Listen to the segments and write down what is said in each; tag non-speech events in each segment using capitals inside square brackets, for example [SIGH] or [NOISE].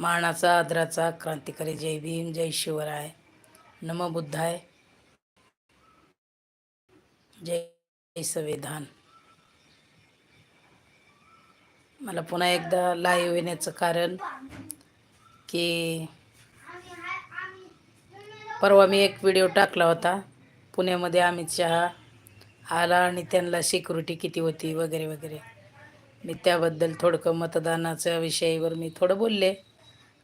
मानाचा आदराचा क्रांतिकारी जय भीम जय शिवराय नम बुद्धाय जय संविधान. मला पुन्हा एकदा लाईव्ह येण्याचं कारण की परवा मी एक व्हिडिओ टाकला होता. पुण्यामध्ये अमित शहा आला आणि त्यांना सिक्युरिटी किती होती वगैरे वगैरे. मी त्याबद्दल थोडकं मतदानाच्या विषयीवर मी थोडं बोलले.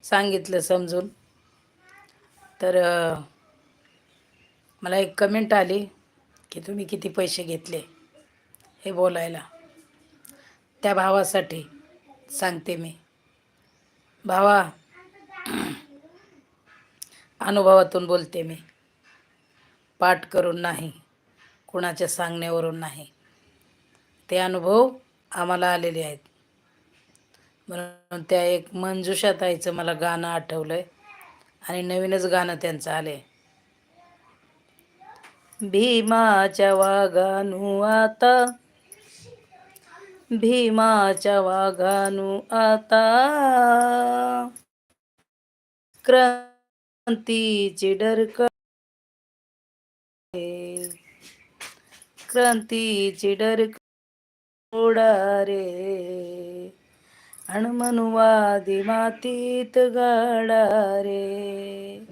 सांगितलं समजून. तर मला एक कमेंट आली की तुम्ही किती पैसे घेतले हे बोलायला. त्या भावासाठी सांगते मी. भावा [CLEARS THROAT] अनुभवातून बोलते मी. पाठ करून नाही कुणाच्या सांगण्यावरून नाही. ते अनुभव आम्हाला आलेले आहेत. म्हणून त्या एक मंजुषा ताईचं मला गाणं आठवलं आहे आणि नवीनच गाणं त्यांचं आलंय. भीमाच्या वाघानू आता भीमाच्या वाघानू आता क्रांतीची डरक क्रांतीची डरक उडा रे अणमनुवादी मातीत गाडा रे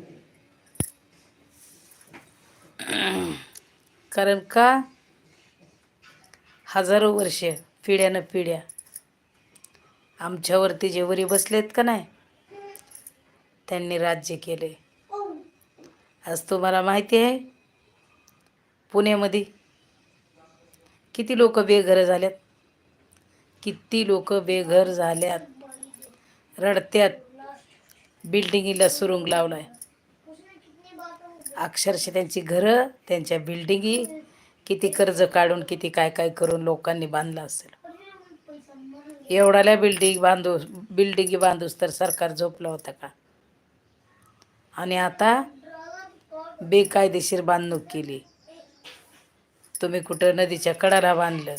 कारण का हजारो वर्ष पिढ्यानं पिढ्या आमच्यावरती जे वरी बसलेत का नाही त्यांनी राज्य केले आज तुम्हाला माहिती आहे पुण्यामध्ये किती लोक बेघर झाल्यात किती लोक बेघर झाल्यात रडत्यात बिल्डिंगीला सुरुंग लावलाय. अक्षरशः त्यांची घरं त्यांच्या बिल्डिंगी किती कर्ज काढून किती काय काय करून लोकांनी बांधलं असेल. एवढ्याला बिल्डिंग बांधू बिल्डिंगी बांधूस तर सरकार झोपलं होतं का? आणि आता बेकायदेशीर बांधणूक केली. तुम्ही कुठं नदीच्या कडाला बांधलं?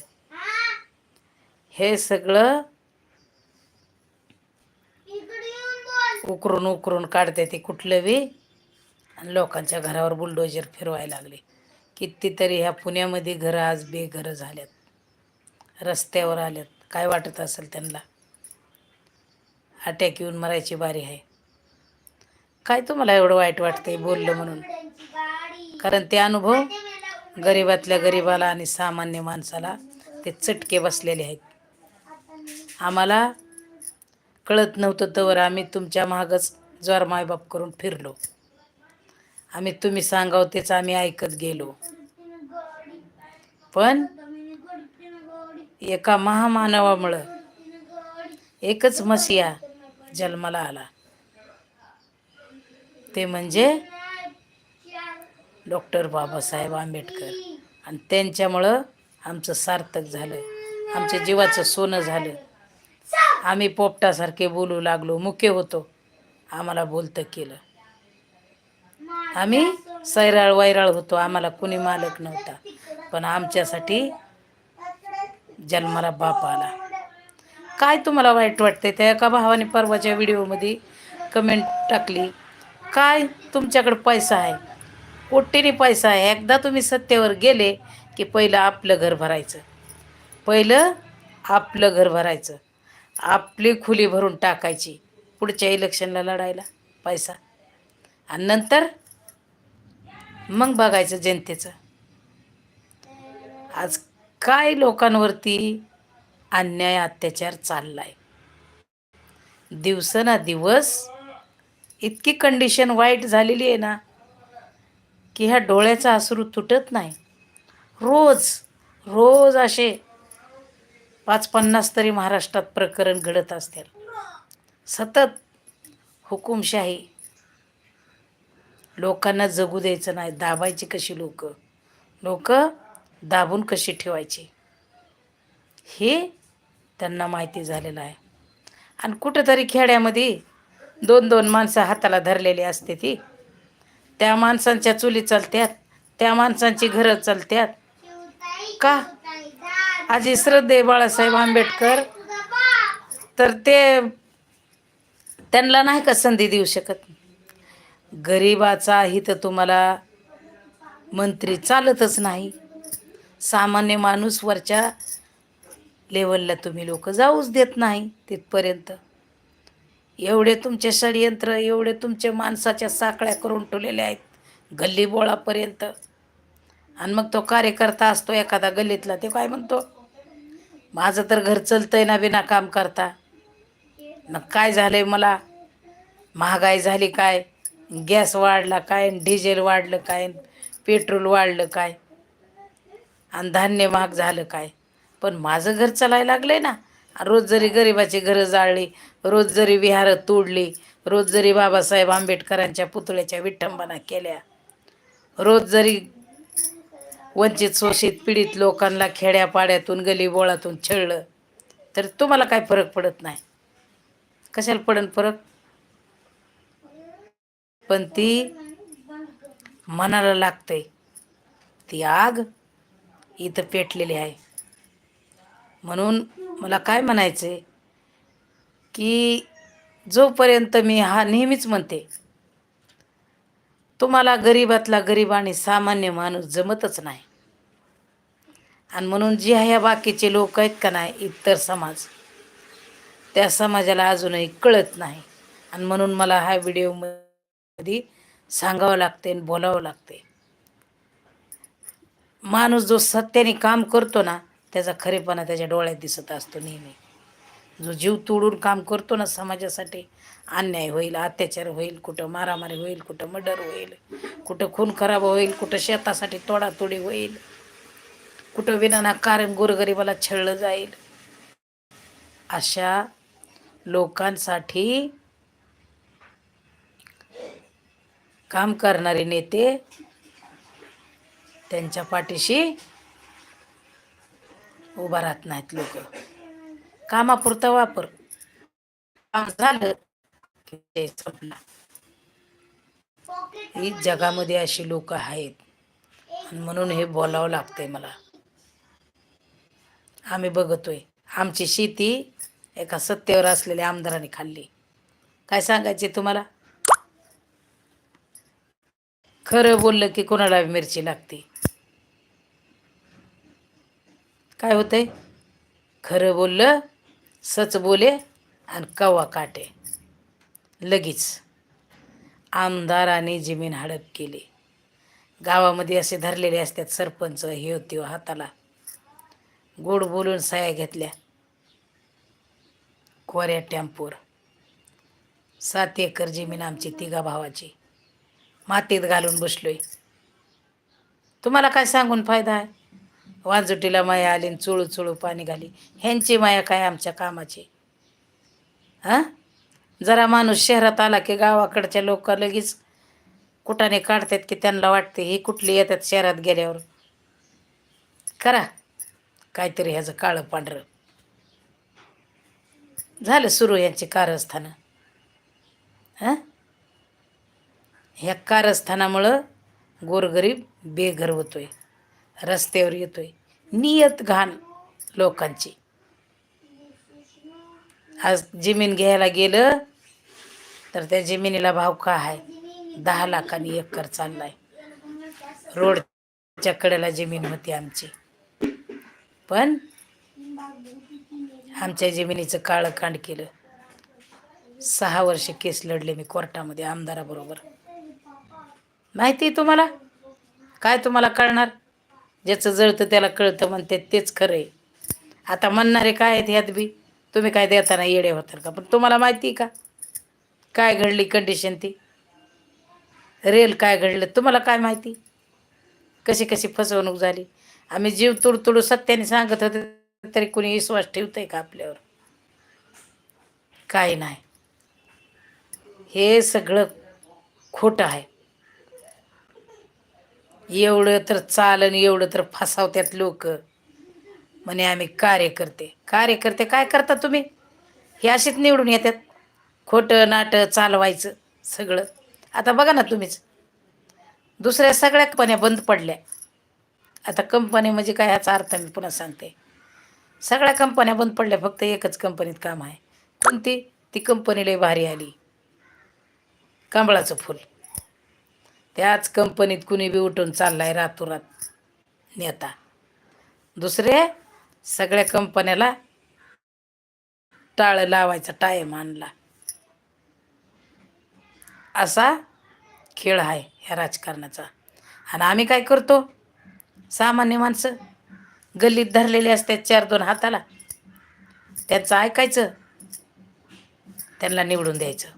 हे सगळं उकरून उकरून काढते ते कुठलं बी. आणि लोकांच्या घरावर बुलडोजर फिरवायला लागले. कितीतरी ह्या पुण्यामध्ये घरं आज बेघरं झाल्यात. रस्त्यावर आल्यात. काय वाटत असेल त्यांना? अटॅक येऊन मरायची बारी आहे. काय तुम्हाला एवढं वाईट वाटतंय बोललं म्हणून? कारण ते अनुभव गरिबातल्या गरिबाला आणि सामान्य माणसाला ते चटके बसलेले आहेत. आम्हाला कळत नव्हतं तर आम्ही तुमच्या मागच ज्वार मायबाप करून फिरलो. आम्ही तुम्ही सांगाव तेच आम्ही ऐकत गेलो. पण एका महामानवामुळं एकच मसिया जन्माला आला. ते म्हणजे डॉक्टर बाबासाहेब आंबेडकर. आणि त्यांच्यामुळं आमचं सार्थक झालं. आमच्या जीवाचं सोनं झालं. आम्ही पोपटासारखे बोलू लागलो मुके होतो. आम्हाला बोलतं केलं. आम्ही सैराळ वैराळ होतो आम्हाला कुणी मालक नव्हता. पण आमच्यासाठी जन्माला बाप आला. काय तुम्हाला वाईट वाटते त्या एका भावाने परवाच्या व्हिडिओमध्ये कमेंट टाकली. काय तुमच्याकडं पैसा आहे? कोट्टीने पैसा आहे. एकदा तुम्ही सत्तेवर गेले की पहिलं आपलं घर भरायचं. पहिलं आपलं घर भरायचं. आपली खुली भरून टाकायची पुढच्या इलेक्शनला लढायला पैसा. आणि नंतर मग बघायचं जनतेचं. आज काय लोकांवरती अन्याय अत्याचार चाललाय? दिवसाना दिवस इतकी कंडिशन वाईट झालेली आहे ना की ह्या डोळ्याचा अश्रू तुटत नाही. रोज रोज असे पाच पन्नास तरी महाराष्ट्रात प्रकरण घडत असतील. सतत हुकुमशाही. लोकांना जगू द्यायचं नाही दाबायची कशी लोक? लोक दाबून कशी ठेवायची? हे त्यांना माहिती झालेलं आहे. आणि कुठंतरी खेड्यामध्ये दोन दोन माणसं हाताला धरलेली असते ती. त्या माणसांच्या चुली चालत्यात त्या माणसांची घरं चालत्यात. का? आजी श्रद्धे बाळासाहेब आंबेडकर. तर ते त्यांना नाही का संधी देऊ शकत? गरिबाचा हित तुम्हाला मंत्री चालतच नाही. सामान्य माणूस वरच्या लेवलला तुम्ही लोक जाऊच देत नाही तिथपर्यंत. एवढे तुमचे षडयंत्र एवढे तुमचे माणसाच्या साकळ्या करून ठेवलेल्या आहेत गल्ली बोळापर्यंत. आणि मग तो कार्यकर्ता असतो एखादा गल्लीतला ते काय म्हणतो? माझं तर घर चलतंय ना बिना काम करता. मग काय झालं आहे मला? महागाई झाली काय? गॅस वाढला काय? डिझेल वाढलं काय? पेट्रोल वाढलं काय? आणि धान्य महाग झालं काय? पण माझं घर चालायला लागलंय ना. रोज जरी गरिबाची घरं जाळली रोज जरी विहारं तोडली रोज जरी बाबासाहेब आंबेडकरांच्या पुतळ्याच्या विठंबना केल्या रोज जरी वंचित शोषित पीडित लोकांना खेड्यापाड्यातून गलीबोळातून छळलं तर तुम्हाला काय फरक पडत नाही. कशाला पडन फरक? पण ती मनाला लागते ती आग इथं पेटलेली आहे. म्हणून मला काय म्हणायचं आहे की जोपर्यंत मी हा नेहमीच म्हणते तुम्हाला गरीबातला गरीब आणि सामान्य माणूस जमतच नाही. आणि म्हणून जे ह्या बाकीचे लोक आहेत का नाही इतर समाज. त्या समाजाला अजूनही कळत नाही. आणि म्हणून मला हा व्हिडिओमध्ये सांगावं लागते आणि बोलावं लागते. माणूस जो सत्याने काम करतो ना त्याचा खरेपणा त्याच्या डोळ्यात दिसत असतो नेहमी. जो जीव तोडून काम करतो ना समाजासाठी अन्याय होईल अत्याचार होईल कुठं मारामारी होईल कुठं मर्डर होईल कुठं खून खराब होईल कुठं शेतासाठी तोडातोडी होईल कुठं विनाना कारण गोरगरिबाला छळलं जाईल. अशा लोकांसाठी काम करणारे नेते त्यांच्या पाठीशी उभा राहत नाहीत लोक. कामापुरता वापर. काम झालं ही जगामध्ये अशी लोक आहेत. म्हणून हे बोलावं लागतंय मला. आम्ही बघतोय. आमची शेती एका सत्तेवर असलेल्या आमदाराने खाल्ली. काय सांगायचे तुम्हाला? खरं बोललं की कोणाला मिरची लागते? काय होतंय? खरं बोललं सच बोले आणि कवा काटे. लगेच आमदाराने जमीन हडप केली. गावामध्ये असे धरलेले असतात सरपंच हे होते हाताला. गोड बोलून साया घेतल्या. कोऱ्या टॅम्पोर सात एकर जमीन आमची तिघा भावाची. मातीत घालून बसलोय. तुम्हाला काय सांगून फायदा आहे? वाजोटीला माया आली आणि चुळू चुळू पाणी घाली. ह्यांची माया काय आमच्या कामाची? हां? जरा माणूस शहरात आला की गावाकडच्या लोक लगेच कुठाने काढतात की त्यांना वाटते ही कुठली येतात शहरात गेल्यावर. करा काहीतरी ह्याचं काळं पांढरं. झालं सुरू यांची कारस्थानं. हां? ह्या कारस्थानामुळं गोरगरीब बेघर होतोय. रस्त्यावर येतोय. नियत घाण लोकांची. आज जमीन घ्यायला गेलं तर त्या जमिनीला भाव का आहे? दहा लाखांनी एकर चाललाय. रोडच्या कडेला जमीन होती आमची. पण आमच्या जमिनीचं काळं कांड केलं. सहा वर्ष केस लढले मी कोर्टामध्ये आमदाराबरोबर. माहिती आहे तुम्हाला? काय तुम्हाला कळणार? ज्याचं जळतं त्याला कळतं म्हणते तेच खरं आहे आता म्हणणारे काय आहेत ह्यात बी? तुम्ही काय देताना येडे होतात का? पण तुम्हाला माहिती आहे का? काय घडली कंडिशन ती? रेल काय घडलं? तुम्हाला काय माहिती? कशी कशी फसवणूक झाली? आम्ही जीव तुडतुडू सत्याने सांगत होते तरी कुणी विश्वास ठेवतंय का आपल्यावर? काय नाही. हे सगळं खोटं आहे. एवढं तर चालन एवढं तर फसावत्यात लोक. म्हणे आम्ही कार्यकर्ते. कार्यकर्ते काय करता तुम्ही? हे असेच निवडून येतात खोटं नाटं चालवायचं सगळं. आता बघा ना तुम्हीच. दुसऱ्या सगळ्या कंपन्या बंद पडल्या. आता कंपनी म्हणजे काय ह्याचा अर्थ मी पुन्हा सांगते. सगळ्या कंपन्या बंद पडल्या फक्त एकच कंपनीत काम आहे. कोणती? ती कंपनी लई भारी आली. कमळाचं फुल. त्याच कंपनीत कुणी बी उठून चाललाय रातोरात नेता. दुसरे सगळ्या कंपन्याला टाळ लावायचा टायम आणला. असा खेळ आहे ह्या राजकारणाचा. आणि आम्ही काय करतो? सामान्य माणसं गल्लीत धरलेले असतात चार दोन हाताला. त्यांचं ऐकायचं. त्यांना निवडून द्यायचं.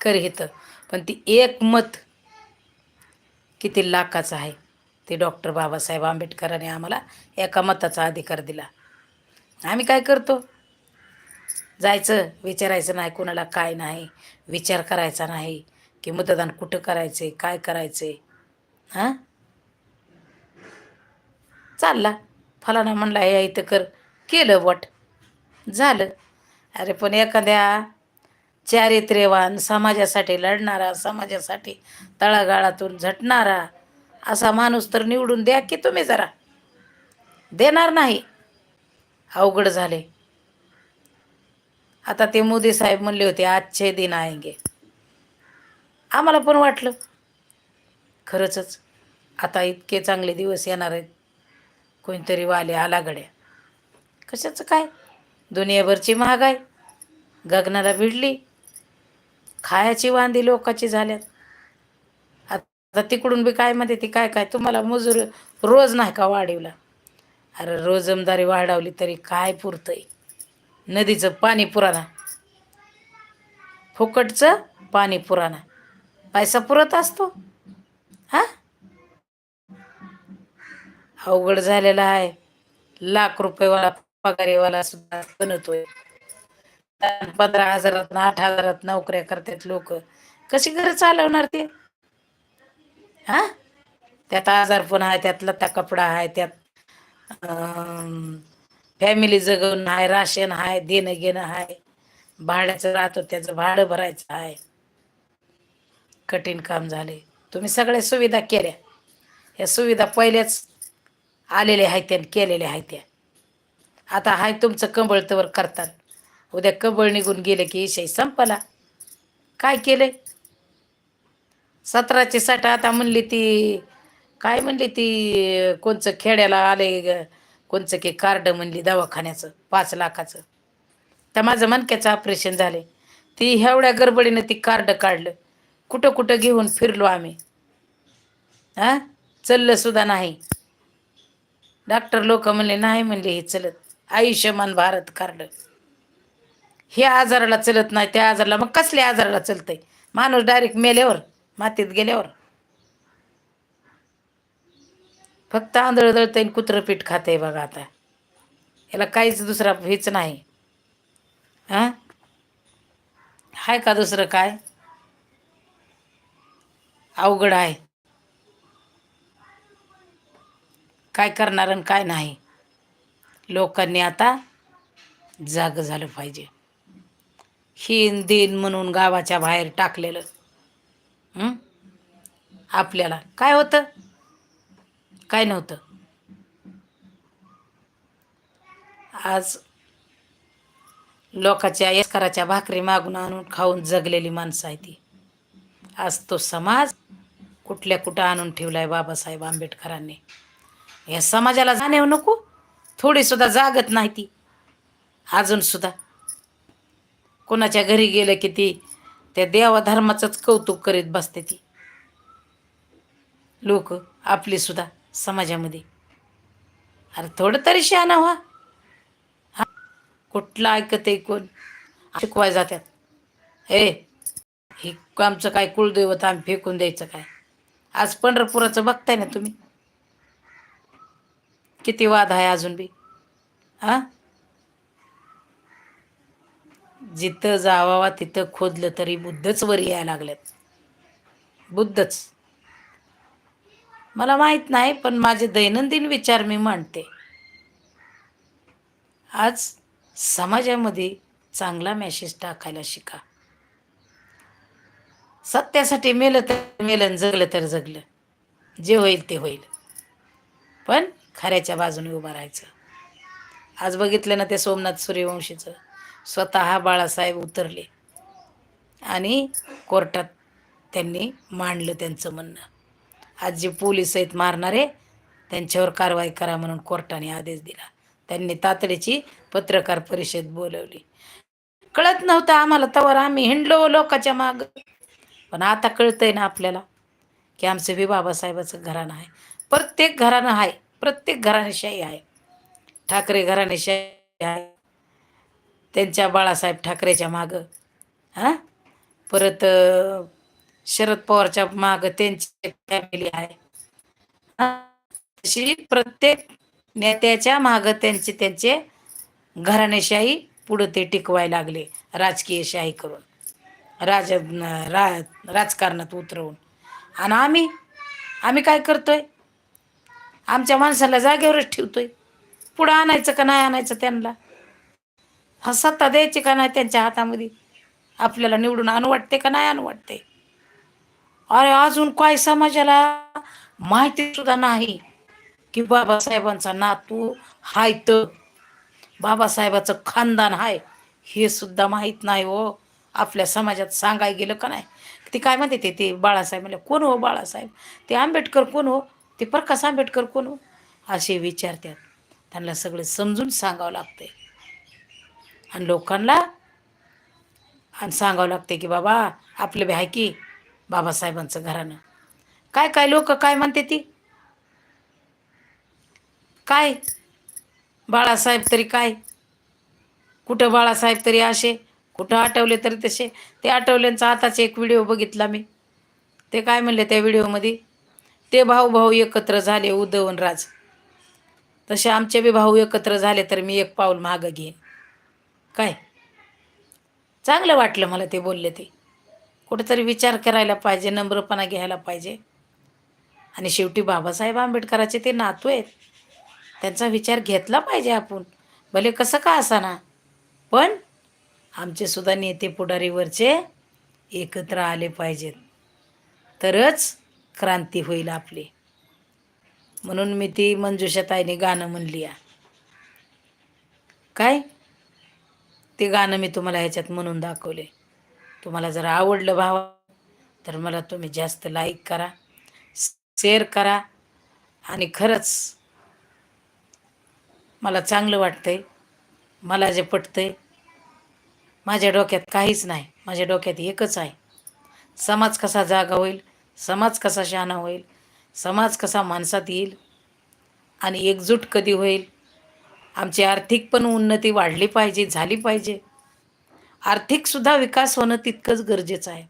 कर हिथं पण ती एक मत किती लाखाचं आहे ते डॉक्टर बाबासाहेब आंबेडकरांनी आम्हाला एका मताचा अधिकार दिला. आम्ही काय करतो? जायचं विचारायचं नाही कोणाला काय नाही विचार करायचा नाही की मतदान कुठं करायचं काय करायचं हां? चालला. फलाना म्हणला हे इथं कर. केलं वट. झालं. अरे पण एखाद्या चारित्र्यवान समाजासाठी लढणारा समाजासाठी तळागाळातून झटणारा असा माणूस तर निवडून द्या की तुम्ही जरा. देणार नाही. अवघड झाले. आता ते मोदी साहेब म्हणले होते आजचे दिन आहे आम्हाला पण वाटलं. खरंच आता इतके चांगले दिवस येणार आहेत. कोणतरी वाले आलागड्या कशाचं काय? दुनियाभरची महागाई गगनाला भिडली. खायाची वांदी लोकाची झाल्यात. आता तिकडून बी काय म्हणते ती काय काय? तुम्हाला मजूर रोज नाही का वाढवला? अरे रोजमदारी वाढवली तरी काय पुरतंय? नदीचं पाणी पुराणा. फुकटचं पाणी पुराणा. पैसा पुरत असतो. हा? अवघड झालेला आहे. लाख रुपयेवाला पगारीवाला सुद्धा बनतोय. पंधरा हजारात आठ हजारात नोकऱ्या करतात लोक. कशी घर चालवणार ते? हा? त्यात आजार पण आहे त्यात लता कपडा आहे त्यात फॅमिली जगवणं आहे राशन आहे देणं घेणं आहे भाड्याचं राहतो त्याचं भाडं भरायचं आहे कठीण काम झाले. तुम्ही सगळ्या सुविधा केल्या. ह्या सुविधा पहिल्याच आलेल्या आहेत त्या केलेल्या आहेत त्या आता हाय तुमचं कंबळतवर करतात. उद्या कबळ निघून गेले की विषय संपला. काय केले? सतराशे साठ आता म्हणली ती काय म्हणली ती कोणचं खेड्याला आले कोणचं की कार्ड म्हणली दवाखान्याचं पाच लाखाचं. तर माझं मनक्याचं ऑपरेशन झाले ती एवढ्या गडबडीनं ती कार्ड काढलं. कुठं कुठं घेऊन फिरलो आम्ही. हां? चललं सुद्धा नाही. डॉक्टर लोक म्हणले नाही म्हणले हे चलत. आयुष्यमान भारत कार्ड. हे आजाराला चलत नाही त्या आजाराला मग कसल्या आजाराला चलतंय? माणूस डायरेक्ट मेल्यावर मातीत गेल्यावर. फक्त आंधळ दळतंय कुत्रं पीठ खाते बघा आता. याला काहीच दुसरा हेच नाही. हां? हाय का दुसरं काय? अवघड आहे. काय करणार आणि काय नाही. लोकांनी आता जाग झालं पाहिजे. हिन दिन म्हणून गावाच्या बाहेर टाकलेलं. आपल्याला. काय होतं? काय नव्हतं. आज लोकाच्या यस्कराच्या भाकरी मागून आणून खाऊन जगलेली माणसं आहे ती. आज तो समाज कुठल्या कुठं आणून ठेवलाय बाबासाहेब आंबेडकरांनी. या समाजाला जाणीव नको थोडी सुद्धा जागत नाही ती. अजून सुद्धा. कोणाच्या घरी गेलं की ती त्या देवाधर्माचंच कौतुक करीत बसते ती. लोक आपली सुद्धा समाजामध्ये. अरे थोडं तरी शहाणा व्हा. हा कुठलं ऐकते कोण? शिकवाय जात्यात. हे हे आमचं काय कुळदैवत आम्ही फेकून द्यायचं काय? आज पंढरपुराचं बघताय ना तुम्ही? किती वाद आहे अजून बी. हा? जिथं जावावा तिथं खोदलं तरी बुद्धच वर यायला लागल्यात. बुद्धच. मला माहीत नाही पण माझे दैनंदिन विचार मी मांडते. आज समाजामध्ये चांगला मेसेज टाकायला शिका. सत्यासाठी मेलं तर मेलं जगलं तर जगलं. जे होईल ते होईल. पण खऱ्याच्या बाजूने उभं राहायचं. आज बघितलं ना ते सोमनाथ सूर्यवंशीचं. स्वतः बाळासाहेब उतरले. आणि कोर्टात त्यांनी मांडलं त्यांचं म्हणणं. आज जे पोलीस आहेत मारणारे त्यांच्यावर कारवाई करा म्हणून कोर्टाने आदेश दिला. त्यांनी तातडीची पत्रकार परिषद बोलवली. कळत नव्हतं आम्हाला तवर आम्ही हिंडलो लोकाच्या माग. पण आता कळतंय ना आपल्याला की आमचं बी बाबासाहेबाचं घराणं आहे. प्रत्येक घराणं आहे. प्रत्येक घराणेशाही आहे. ठाकरे घराणेशाही आहे. त्यांच्या बाळासाहेब ठाकरेच्या मागं. हां? परत शरद पवारच्या मागं त्यांची फॅमिली आहे. तशी अशी प्रत्येक नेत्याच्या मागं त्यांचे त्यांचे घराणेशाही पुढं ते टिकवायला लागले राजकीय शाही करून. राज रा राजकारणात उतरवून. आणि आम्ही आम्ही काय करतोय? आमच्या माणसाला जागेवरच ठेवतोय. पुढं आणायचं का नाही आणायचं त्यांना? हा सत्ता द्यायची का नाही त्यांच्या हातामध्ये? आपल्याला निवडून आणू वाटते का नाही आणू वाटते? अरे अजून काय समाजाला माहिती सुद्धा नाही की बाबासाहेबांचा नातू हाय तर बाबासाहेबाचं खानदान हाय हे सुद्धा माहीत नाही हो. आपल्या समाजात सांगाय गेलं का नाही? ते काय म्हणते ते ते बाळासाहेब म्हणले कोण हो बाळासाहेब? ते आंबेडकर कोण हो? ते प्रकाश आंबेडकर कोण हो? असे विचारतात त्यांना सगळं समजून सांगावं लागते आणि लोकांना आणि सांगावं लागते की बाबा आपलं बी की बाबासाहेबांचं घरानं काय काय लोक काय म्हणते ती? काय? बाळासाहेब तरी काय? कुठं बाळासाहेब तरी असे? कुठं आठवले तरी तसे? ते आठवल्यांचा आताच एक व्हिडिओ बघितला मी. ते काय म्हणले त्या व्हिडिओमध्ये? ते भाऊ भाऊ एकत्र झाले उद्धवनराज तसे आमचे बी भाऊ एकत्र झाले तर मी एक पाऊल मागं घेईन. काय? चांगलं वाटलं मला ते बोलले ते. कुठेतरी विचार करायला पाहिजे नम्रपणा घ्यायला पाहिजे. आणि शेवटी बाबासाहेब आंबेडकराचे ते नातू आहेत. त्यांचा विचार घेतला पाहिजे आपण. भले कसं का असाना. पण आमचेसुद्धा नेते पुढारीवरचे एकत्र आले पाहिजेत. तरच क्रांती होईल आपली. म्हणून मी ती मंजुषाताईने गाणं म्हणली काय? ते गाणं मी तुम्हाला ह्याच्यात म्हणून दाखवले. तुम्हाला जर आवडलं भावा तर मला तुम्ही जास्त लाईक करा शेअर करा. आणि खरंच मला चांगलं वाटतंय मला जे पटतंय माझ्या डोक्यात काहीच नाही. माझ्या डोक्यात एकच आहे. समाज कसा जागा होईल समाज कसा शहाणा होईल समाज कसा माणसात येईल आणि एकजूट कधी होईल आमची आर्थिक पण उन्नती वाढली पाहिजे झाली पाहिजे. आर्थिकसुद्धा विकास होणं तितकंच गरजेचं आहे.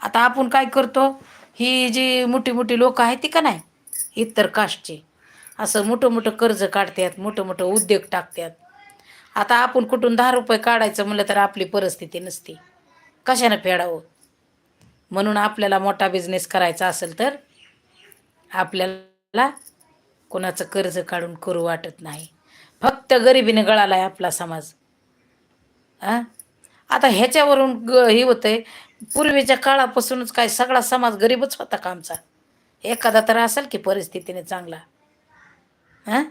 आता आपण काय करतो ही जी मोठी मोठी लोक आहेत ती का नाही? इतर कास्टची. असं मोठं मोठं कर्ज काढतात मोठं मोठं उद्योग टाकतात. आता आपण कुठून दहा रुपये काढायचं म्हणलं तर आपली परिस्थिती नसते. कशानं फेडावं? म्हणून आपल्याला मोठा बिझनेस करायचा असेल तर आपल्याला कोणाचं कर्ज काढून करू वाटत नाही. फक्त गरिबीने गळाला आहे आपला समाज. हां आता ह्याच्यावरून ग हे होतंय पूर्वीच्या काळापासूनच काय सगळा समाज गरीबच होता का आमचा? एखादा तर असेल की परिस्थितीने चांगला. हां?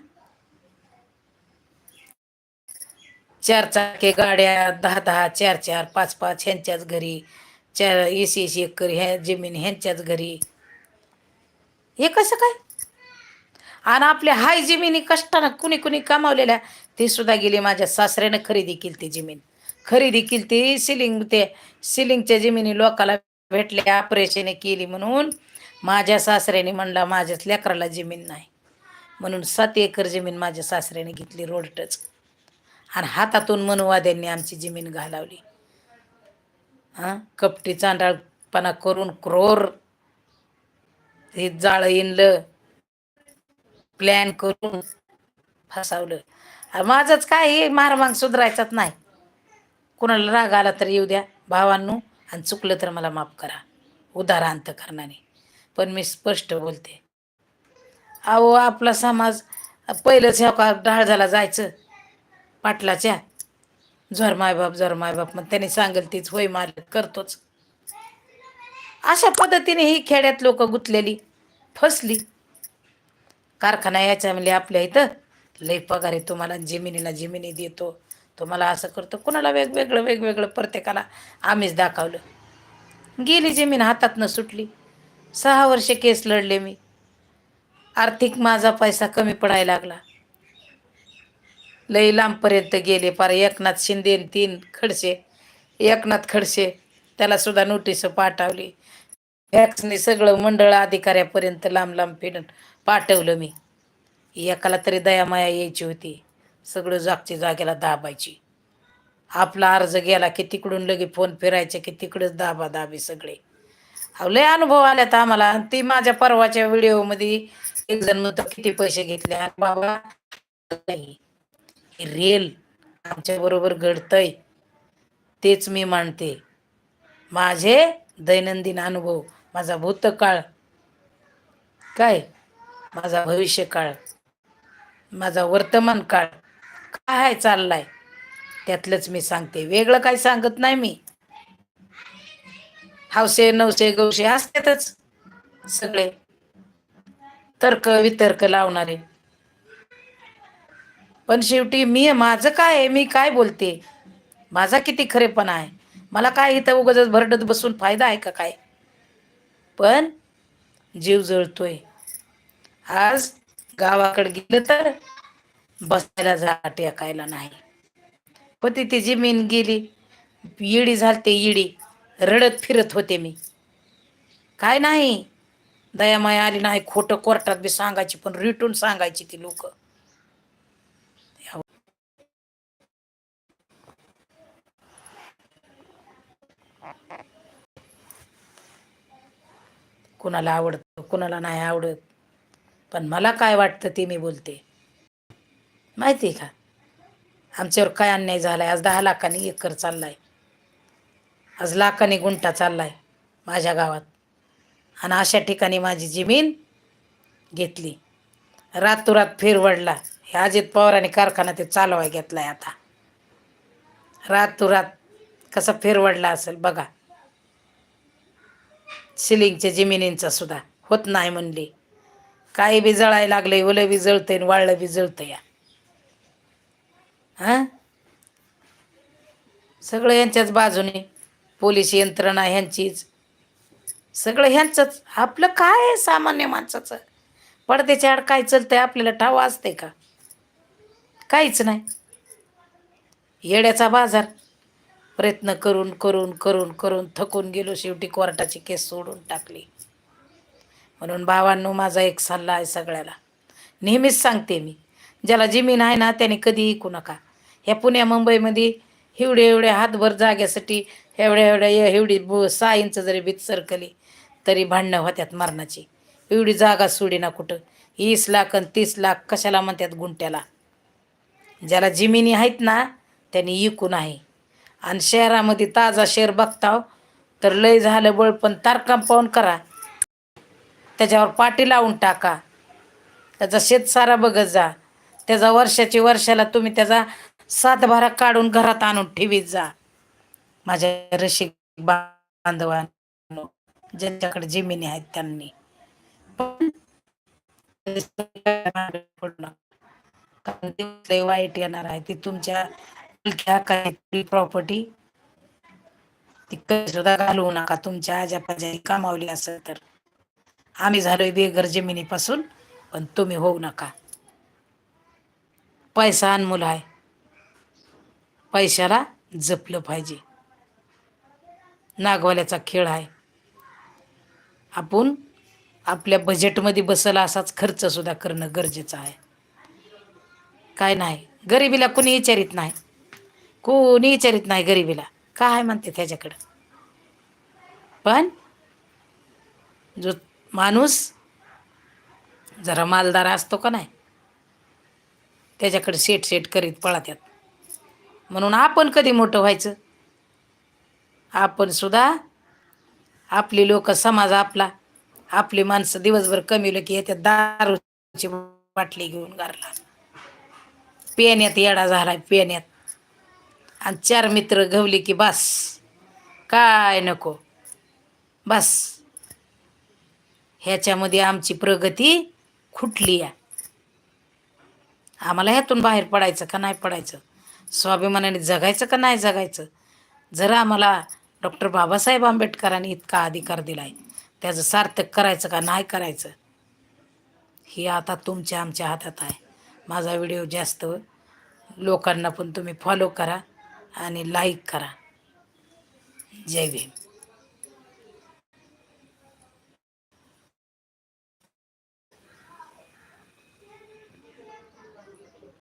चार चाके गाड्या दहा दहा चार चार पाच पाच ह्यांच्याच घरी चार एसी एसी एकर ह्या जमीन ह्यांच्याच घरी. हे कसं काय? आणि आपल्या हाय जमिनी कष्टानं कुणी कुणी कमावलेल्या ती सुद्धा गेली माझ्या सासऱ्यानं खरेदी केली ती जमीन. खरेदी केली ती सिलिंग ते सिलिंगच्या जमिनी लोकाला भेटल्या ऑपरेशने केली म्हणून माझ्या सासऱ्याने म्हणला माझ्याच लेकराला जमीन नाही. म्हणून सात एकर जमीन माझ्या सासऱ्याने घेतली रोडटच. आणि हातातून मनुवाद्यांनी आमची जमीन घालावली. हां कपटी चांडाळपणा करून क्रोर हे जाळं इनलं प्लॅन करून फसावलं. माझंच काय हे मारमांग सुधारायचाच नाही. कुणाला राग आला तर येऊ द्या. भावांनो आणि चुकलं तर मला माफ करा. उदार अंतकरणाने पण मी स्पष्ट बोलते. अहो आपला समाज पहिलंच ह्या का डाळ झाला जायचं. पाटलाच्या. जोर मायबाप जोर मायबाप मग त्याने सांगेल तीच होय मार करतोच. अशा पद्धतीने ही खेड्यात लोक गुंतलेली फसली. कारखाना याच्या म्हणजे आपल्या इथं लई पगार आहे तुम्हाला. जमिनीला जिमिनी देतो. तुम्हाला असं करतो. कुणाला वेगवेगळं वेगवेगळं प्रत्येकाला आम्हीच दाखवलं. गेली जमीन हातातनं सुटली. सहा वर्षे केस लढले मी. आर्थिक माझा पैसा कमी पडायला लागला. लई लांबपर्यंत गेले पार एकनाथ शिंदे तीन खडसे. एकनाथ खडसे त्याला सुद्धा नोटीस पाठवली. फॅक्सने सगळं मंडळ अधिकाऱ्यापर्यंत लांब लांब फिरून पाठवलं मी. एकाला तरी दयामाया यायची होती. सगळं जागच्या जागेला दाबायची. आपला अर्ज गेला की तिकडून लगे फोन फिरायचे की तिकडंच दाबा दाबी सगळे. अहो, लय अनुभव आल्यात आम्हाला. ती माझ्या परवाच्या व्हिडिओमध्ये एक जण म्हणतो किती पैसे घेतले? आणि बाबा रेल आमच्या बरोबर घडतंय. तेच मी मानते. माझे दैनंदिन अनुभव माझा भूतकाळ काय? माझा भविष्यकाळ माझा वर्तमान काळ काय चाललाय? त्यातलंच मी सांगते. वेगळं काय सांगत नाही मी. हावसे नवसे गवसे असतातच सगळे. तर्क वितर्क लावणारे. पण शेवटी मी माझं काय मी काय बोलते? माझा किती खरेपणा आहे? मला काय इथं उगाच भरडत बसून फायदा आहे का काय? पण जीव जळतोय. आज गावाकडे गेलं तर बसायला जा टेकायला नाही. पण ती जमीन गेली. इडी झालते इडी. रडत फिरत होते मी. काय नाही. दयामाया आली नाही. खोटं कोर्टात बी सांगायची पण रिटून सांगायची ती लोक. कुणाला आवडतं कुणाला नाही आवडत. पण मला काय वाटतं ते मी बोलते. माहिती आहे का? आमच्यावर काय अन्याय झाला आहे आज दहा लाखांनी एकर आहे आज लाखांनी गुंठा चालला आहे माझ्या गावात. आणि अशा ठिकाणी माझी जमीन घेतली. रातोरात फेरवडला. हे अजित पवारांनी कारखाना ते चालवाय घेतला आहे आता. रातोरात कसा फेरवडला असेल बघा. सिलिंगच्या जमिनींचा सुद्धा होत नाही म्हणली. काही बी जळायला लागले ओलं बी जळतंय आणि वाळलं बी जळतं या हां? सगळं यांच्याच बाजूने. पोलीस यंत्रणा ह्यांचीच. सगळं ह्यांचंच. आपलं काय आहे सामान्य माणसाचं? पडद्याच्या आड काय चालतंय आपल्याला ठाव असते का? काहीच नाही. येड्याचा बाजार. प्रयत्न करून करून करून करून थकून गेलो शेवटी कोर्टाची केस सोडून टाकली. म्हणून भावांनो माझा एक सल्ला आहे सगळ्याला. नेहमीच सांगते मी. ज्याला जमीन आहे ना त्याने कधी ऐकू नका. ह्या पुण्या मुंबईमध्ये एवढे एवढे हातभर जाग्यासाठी एवढ्या एवढ्या एवढी ब सहा इंच जरी भीत सरकली तरी भांडणं होत्यात मरणाची. एवढी जागा सोडी ना कुठं? वीस लाख आणि तीस लाख कशाला म्हणतात गुंट्याला? ज्याला जिमिनी आहेत ना त्यांनी इकून आहे आणि शहरामध्ये ताजा शेर बघताव तर लय झालं बळ पण तारकाम पाहून करा. त्याच्यावर पाटी लावून टाका. त्याचा शेतसारा बघत जा. त्याचा वर्षाची वर्षाला तुम्ही त्याचा सातबारा काढून घरात आणून ठेवीत जा. माझ्या रसिक बांधवांनो ज्यांच्याकडे जमिनी आहेत त्यांनी. पण वाईट येणार आहे ती तुमच्या काही प्रॉपर्टी ती कधी सुद्धा घालवू नका. तुमच्या आजापाजाई कामावली असेल तर. आम्ही झालोय बेघर जमिनीपासून पण तुम्ही होऊ नका. पैसा अनमोल आहे. पैशाला जपलं पाहिजे. नागवाल्याचा खेळ आहे. आपण आपल्या बजेटमध्ये बसल असाच खर्चसुद्धा करणं गरजेचं आहे. काय नाही. गरिबीला कोणी विचारित नाही. कोणी विचारित नाही गरिबीला. काय म्हणते त्याच्याकडं? पण जो माणूस जरा मालदार असतो का नाही? त्याच्याकडे सेट सेट करीत पळत्यात. म्हणून आपण कधी मोठं व्हायचं? आपण सुद्धा आपली लोक समाज आपला आपली माणसं दिवसभर कमीलं की येत्या दारूची बाटली घेऊन गारला पेण्यात येडा झाला पेण्यात. आणि चार मित्र घवली की बस. काय नको? बस. ह्याच्यामध्ये आमची प्रगती खुटली आहे आम्हाला ह्यातून बाहेर पडायचं का नाही पडायचं? स्वाभिमानाने जगायचं का नाही जगायचं? जर आम्हाला डॉक्टर बाबासाहेब आंबेडकरांनी इतका अधिकार दिला आहे त्याचं सार्थक करायचं का नाही करायचं? हे आता तुमच्या आमच्या हातात आहे. माझा व्हिडिओ जास्त लोकांना पण तुम्ही फॉलो करा आणि लाईक करा. जय भीम.